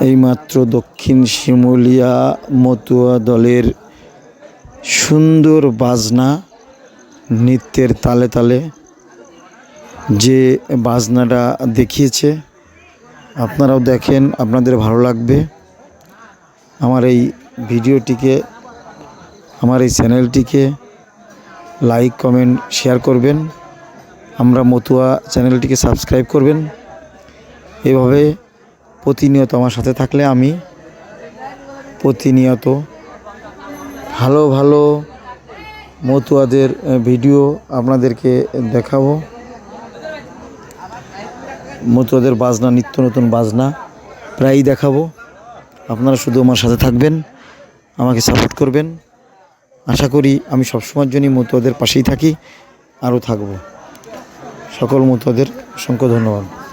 এইমাত্র দক্ষিণ শিমুলিয়া মতুয়া দলের সুন্দর বাজনা নৃত্যের তালে তালে যে বাজনাটা দেখিয়েছে, আপনারাও দেখেন, আপনাদের ভালো লাগবে। আমার এই ভিডিওটিকে, আমার এই চ্যানেলটিকে লাইক, কমেন্ট, শেয়ার করবেন। আমরা মতুয়া চ্যানেলটিকে সাবস্ক্রাইব করবেন। এভাবে প্রতিনিয়ত আমার সাথে থাকলে আমি প্রতিনিয়ত ভালো ভালো মতুয়াদের ভিডিও আপনাদেরকে দেখাবো। মতুয়াদের বাজনা, নিত্য নতুন বাজনা প্রায়ই দেখাবো। আপনারা শুধু আমার সাথে থাকবেন, আমাকে সাপোর্ট করবেন। আশা করি আমি সবসময়ের জন্যই মতুয়াদের পাশেই থাকি, আরও থাকব। সকল মতুয়াদের অসংখ্য ধন্যবাদ।